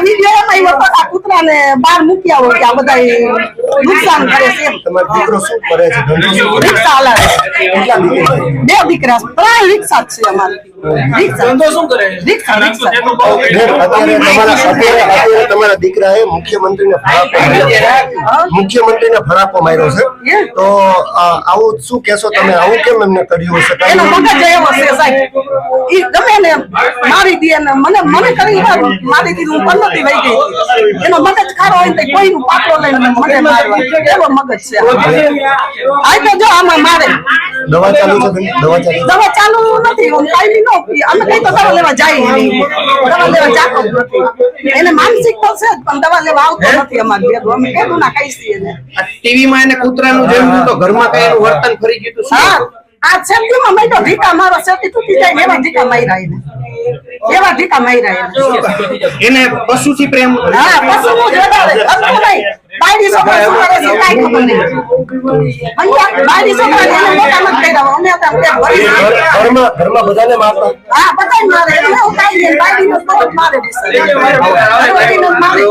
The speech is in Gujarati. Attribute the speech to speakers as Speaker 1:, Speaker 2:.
Speaker 1: આ વીડિયો એમાં કે આ કૂતરાને બહાર મૂકી આવો કે આ બધા નુકસાન કરે છે
Speaker 2: તમારો દીકરો શું કરે છે?
Speaker 1: રિક્ષા હલાવે? બે દીકરા ત્રણ રિક્ષા છે અમારે
Speaker 2: તમારા મુખ્યમંત્રીને ફરાકો માર્યો મુખ્યમંત્રીને ફરાકો માર્યો છે. તો આવું શું કહેશો તમે? આવું કેમ એમને કર્યું હશે?
Speaker 1: ગમે ને મારી દે ને મને મને કરી મારી દીધું હું પન્નતી વહી ગઈ. એનો મગજ ખારો હોય કોઈ નું પાટલો લઈને મને મારવા. એવો મગજ છે. આ તો જો આમાં મારે.
Speaker 2: દવા ચાલુ છે બેન? દવા ચાલુ
Speaker 1: દવા ચાલુ. નથી હું નો. અમે કઈ તો દવા લેવા જાય નહીં. દવા લેવા જાતો નથી. એને માનસિક તો છે પણ દવા લેવા આવતો નથી અમાર ભેગું અમે કેવું ના કહીશ એને.
Speaker 3: ટીવી માં એને કૂતરાનું જેવું તો ઘરમાં કઈ એનું વર્તન ફરી ગયું શું
Speaker 1: હા. આ છેતીમાં મેં તો ઢીકા મારો છેલ્લી તૂટી જાય એવા ઢીકા માર્યા એને. એવા ઢીકા માર્યા એને.
Speaker 3: એને પશુ થી પ્રેમ
Speaker 1: હા પશુ નું જ વધારે. ઘરનું બાયડી છોકરા શું કરે છે. કાંઈ ખબર નહીં અહીંયા બાયડી છોકરા એને મોટા નથી કર્યા અમે હતા પેટ ભરી
Speaker 2: ઘરમાં ઘરમાં બધાને મારતા
Speaker 1: હા બધાય મારે. એને હું કાંઈ નહીં બાયડીનો જ મારે. મારે.